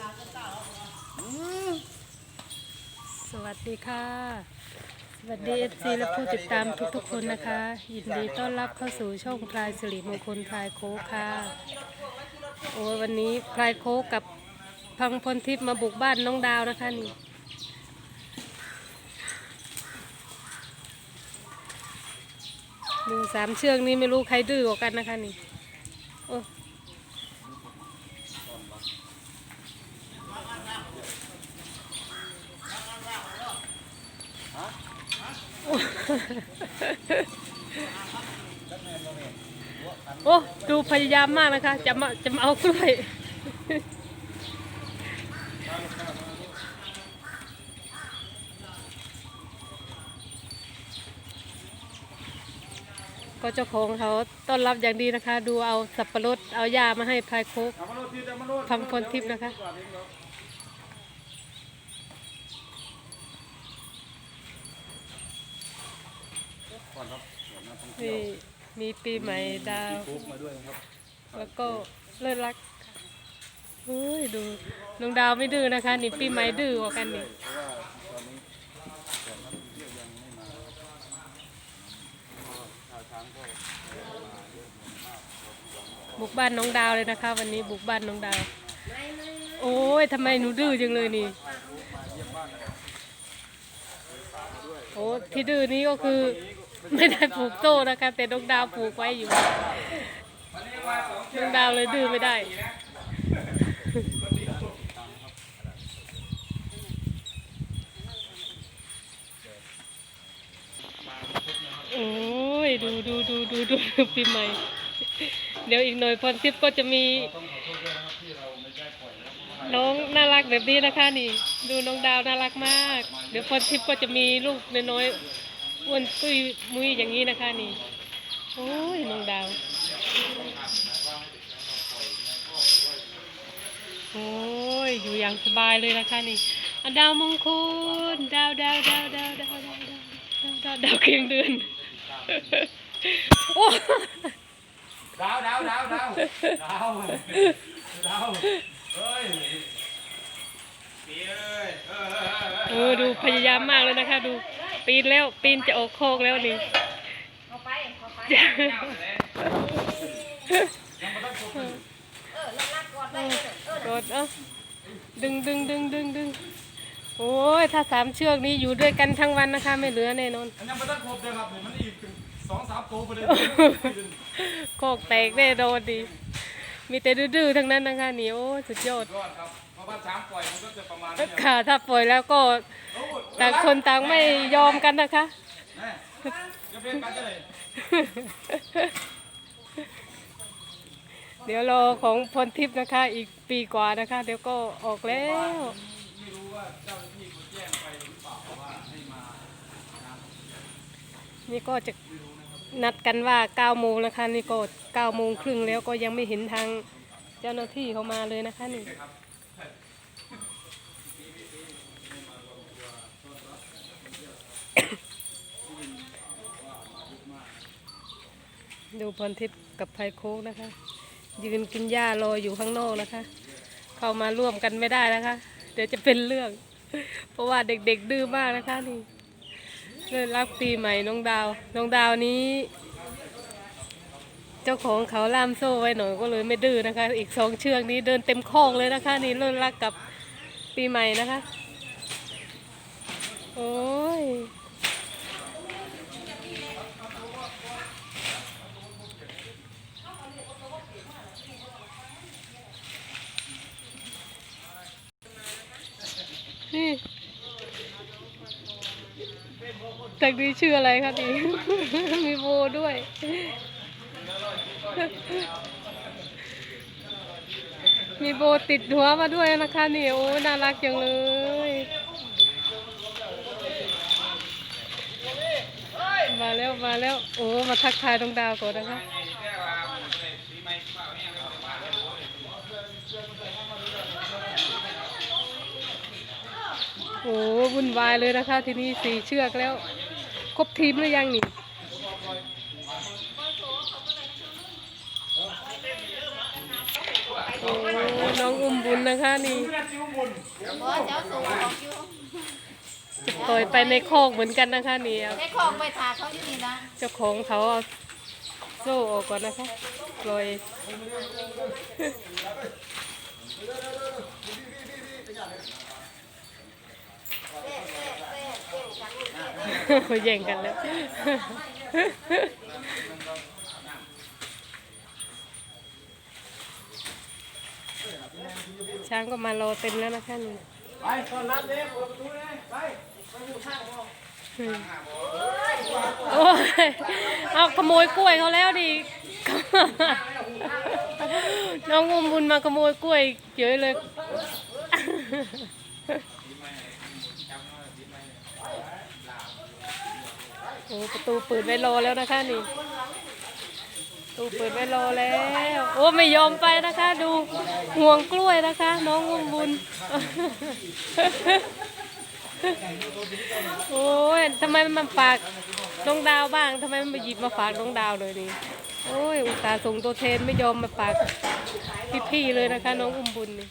สวัสดีค่ะ สวัสดีเอฟซีและผู้ติดตามทุกๆคนนะคะ ยินดีต้อนรับเข้าสู่ช่องพลายสิริมงคลพลายโคกค่ะ โอ้ยวันนี้พลายโคกกับพังพลทิพย์มาบุกบ้านน้องดาวนะคะนี่ดูสามเชือกนี้ไม่รู้ใครดื้อกว่ากันนะคะนี่โอ้ โอ้ดู พยายามมากนะคะ จะมาจะมาเอากล้วยก็เจ้าของเขาต้อนรับอย่างดีนะคะ ดูเอาสับปะรดเอายามาให้พายโคกพังพลทิพย์นะคะมี มีปีใหม่ดาวแล้วก็เลิศรักเฮ้ยดูน้องดาวไม่ดื้อนะคะ นี่ปีใหม่ดื้อกว่ากันนี่บุกบ้านน้องดาวเลยนะคะ วันนี้บุกบ้านน้องดาว โอ้ยทำไมหนูดื้อจังเลยนี่ โอ้ที่ดื้อนี้ก็คือ ไม่ได้ผูกโซ่นะคะ แต่น้องดาวผูกไว้อยู่น้องดาวเลยดื้อไม่ได้ โอ้ยดูดูดูดูดูดูปีใหม่ เดี๋ยวอีกหน่อยพรทิพย์ก็จะมีน้องน่ารักแบบนี้นะคะนี่ ดูน้องดาวน่ารักมาก เดี๋ยวพรทิพย์ก็จะมีลูกน้อยๆ อ้วนปุยมุยอย่างนี้นะคะนี่ โอ้ยน้องดาว โอ้ยอยู่อย่างสบายเลยนะคะนี่อะดาวมงคลดาวดาวดาวดาวดาวดาวดาวดาวดาวเคียงเดือนโอ้ดาวดาวดาวดาวดาวดาวเฮ้ยปีเอ้ยเออเออเออเออดูพยายามมากเลยนะคะดู ปีนแล้วปีนจะออกโคกแล้วนี่เอาไปเอาไปจ้ะยังไม่ต้องจบเลยเออแล้วรักก่อนได้เลยเออกดเอ้าดึงดึงดึงดึงดึงโอ้ยถ้าสามเชือกนี้อยู่ด้วยกันทั้งวันนะคะ ไม่เหลือแน่นอนอันยังไม่ต้องครบเลยครับเนี่ยมันอีกสองสามตัวไปเลยโคกแตกแน่นอนดี มีแต่ดื้อๆทั้งนั้นนะคะนี่โอ้ยสุดยอดยอดครับเพราะว่าช้างปล่อยมันก็จะประมาณนี้ค่ะถ้าปล่อยแล้วก็โอ้ย ต่างคนต่างไม่ยอมกันนะคะเดี๋ยวรอของพลทิพย์นะคะ อีกปีกว่านะคะ เดี๋ยวก็ออกแล้วไม่รู้ว่าเจ้าหน้าที่เขาแจ้งไปหรือเปล่าว่าให้มานี่ก็จะนัดกันว่า9โมงนะคะนี่ก็9โมงครึ่งแล้วก็ยังไม่เห็นทางเจ้าหน้าที่เขามาเลยนะคะนี่ ดูพรทิพย์กับไพโค้กนะคะ ยืนกินหญ้ารออยู่ข้างนอกนะคะ เข้ามาร่วมกันไม่ได้นะคะ เดี๋ยวจะเป็นเรื่อง เพราะว่าเด็กๆดื้อมากนะคะนี่เริ่มรับปีใหม่น้องดาว น้องดาวนี้ เจ้าของเขาล่ามโซ่ไว้หน่อยก็เลยไม่ดื้อนะคะ อีกสองเชือกนี้เดินเต็มคอกเลยนะคะ นี่เริ่มรักกับปีใหม่นะคะ โอ้ย นี่จากนี้ชื่ออะไรคะนี่มีโบด้วย มีโบติดหัวมาด้วยนะคะนี่โอ้น่ารักจังเลยมาแล้วมาแล้ว โอ้มาทักทายดวงดาวก่อนนะคะ โอ้วุ่นวายเลยนะคะ ทีนี้สี่เชือกแล้ว ครบทีมหรือยังนี่โอ้น้องอุ้มบุญนะคะนี่เพราะเจ้าสูงออกอยู่จะปล่อยไปในคอกเหมือนกันนะคะนี่เอาได้ของไปถาเขาอยู่นี่นะเจ้าของเขาเอาโซ่ออกก่อนนะคะปล่อย เขา แย่งกันแล้ว ช้างก็มารอเต็มแล้วนะคะนี่ไปตอนรับเลยเปิดประตูเลยไปไปอืมโอ้ยเอาขโมยกล้วยเขาแล้วดิ น้องอุ้มบุญมาขโมยกล้วยเยอะเลย โอ้ประตูเปิดไว้รอแล้วนะคะนี่ประตูเปิดไว้รอแล้ว โอ้ไม่ยอมไปนะคะ ดูห่วงกล้วยนะคะ น้องอุ้มบุญ โอ้ยทำไมมันฝากน้องดาวบ้างทำไมมันมาหยิบมาฝากน้องดาวเลยนี่โอ้ยอุตส่าห์ส่งตัวแทนไม่ยอมมาฝากพี่ๆเลยนะคะ น้องอุ้มบุญนี่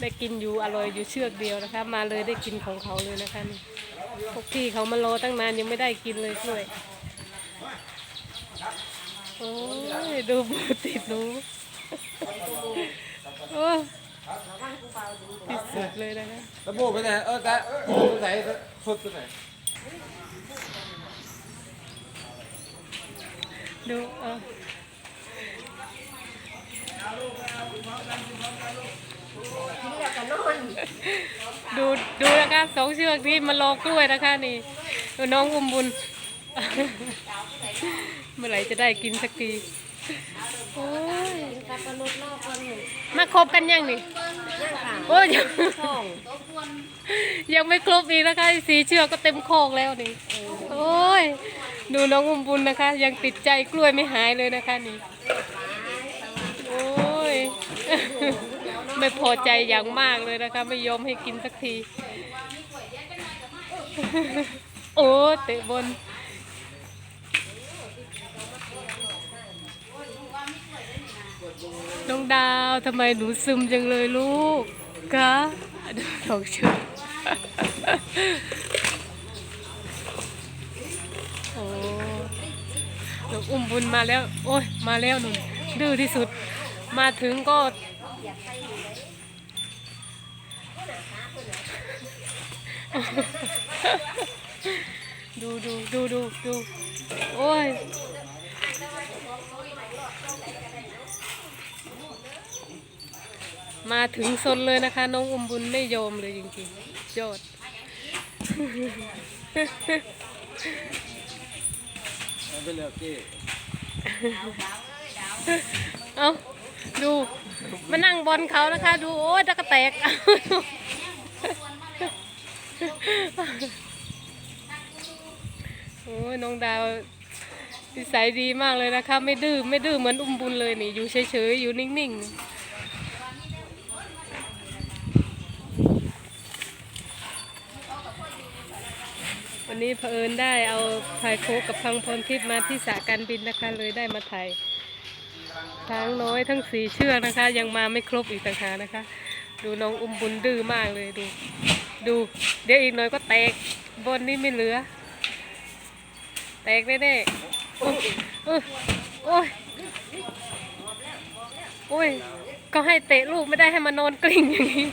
ได้กินอยู่อร่อยอยู่เชือกเดียวนะคะ มาเลยได้กินของเขาเลยนะคะนี่ พวกพี่เขามารอตั้งนานยังไม่ได้กินเลยกล้วยโอ้ยดูบูติดหนูโอ้ยที่สุดเลยนะคะตะโบไปไหนเออแต่ตัวไหนสุดตัวไหนดูเออ ดูดูนะคะสองเชือกนี้มารอกล้วยนะคะนี่ดูน้องอุ้มบุญ เมื่อไหร่จะได้กินสักทีโอ้ยกับมนุษย์นอกคนหนึ่งมาครบกันยังนี่ย่างค่ะโอ้ยยังท้องตัวควรยังไม่ครบอีกนะคะสีเชือกก็เต็มโคอกแล้วนี่โอ้ยดูน้องอุ้มบุญนะคะ ยังติดใจกล้วยไม่หายเลยนะคะนี่โอ้ย ไม่พอใจอย่างมากเลยนะคะ ไม่ยอมให้กินสักที โอ้เตะบนน้องดาวทำไมหนูซึมจังเลยลูกกะดูดอกเชิญโอ้น้องอุ้มบุญมาแล้ว โอ้ยมาแล้วหนูดื้อที่สุด มาถึงก็ ดูดูดูดูดูโอ้ยมาถึงซนเลยนะคะ น้องอุ้มบุญไม่ยอมเลยจริงๆยอดไปเลยกี้เอา ดู มานั่งบอลเขานะคะ ดู โอ้ยตะกะแตก โอ้ยน้องดาวนิสัยดีมากเลยนะคะ ไม่ดื้อไม่ดื้อเหมือนอุ้มบุญเลยนี่ อยู่เฉยๆ อยู่นิ่งๆวันนี้เผอิญได้เอาพายโคกกับพังพรทิพย์มาที่สระการบินนะคะเลยได้มาถ่าย ช้างน้อยทั้งสี่เชือกนะคะ ยังมาไม่ครบอีกต่างหากนะคะ ดูน้องอุ้มบุญดื้อมากเลยดู ดู เดี๋ยวอีกหน่อยก็แตกบนนี้ไม่เหลือ แตกแน่ๆโอ้ยโอ้ยโอ้ยโอ้ยก็ให้เตะลูกไม่ได้ให้มานอนกลิ้งอย่างนี้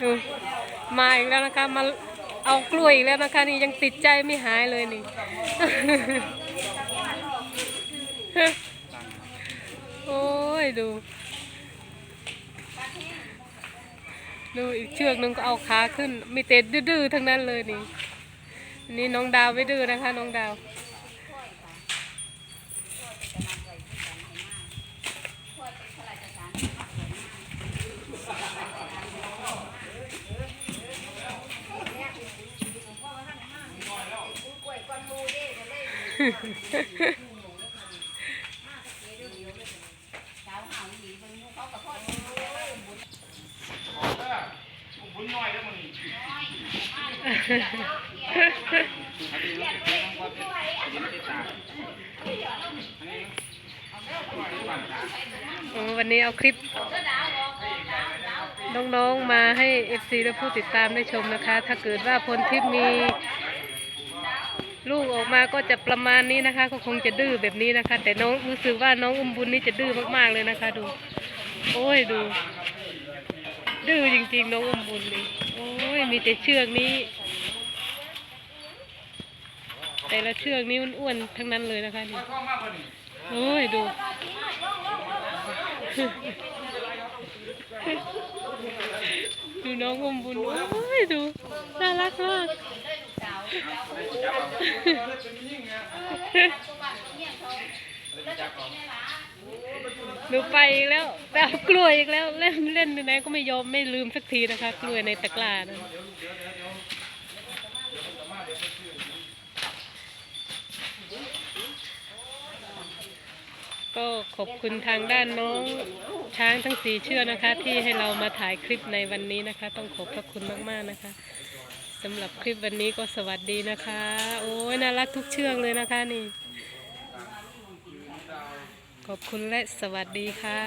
ดูมาอีกแล้วนะคะมาเอากล้วยอีกแล้วนะคะนี่ยังติดใจไม่หายเลยนี่ โอ้ยดู ดูอีกเชือกหนึงก็เอาขาขึ้น มีเตะดื้อๆทั้งนั้นเลยนี่นี่น้องดาวไม่ดื้อนะคะ น้องดาว วันนี้เอาคลิปน้องๆมาให้เอฟซีและผู้ติดตามได้ชมนะคะ ถ้าเกิดว่าพลทิพย์มี ลูกออกมาก็จะประมาณนี้นะคะ ก็คงจะดื้อแบบนี้นะคะ แต่น้องรู้สึกว่าน้องอุ้มบุญนี่จะดื้อมากๆเลยนะคะ ดู โอ้ยดู ดื้อจริงๆน้องอุ้มบุญนี่โอ้ยมีแต่เชือกนี้ แต่ละเชือกนี้อ้วนๆทั้งนั้นเลยนะคะนี่โอ้ยดูดูน้องอมบุญโอ้ยดูน่ารักมาก ดูไปอีกแล้วไปเอากล้วยอีกแล้วเล่นเล่นไหนก็ไม่ยอมไม่ลืมสักทีนะคะ กล้วยในตะกร้านะก็ขอบคุณทางด้านน้องช้างทั้งสี่เชือกนะคะ ที่ให้เรามาถ่ายคลิปในวันนี้นะคะ ต้องขอบพระคุณมากๆนะคะ สำหรับคลิปวันนี้ก็สวัสดีนะคะ โอ้ยน่ารักทุกเชือกเลยนะคะนี่ ขอบคุณและสวัสดีค่ะ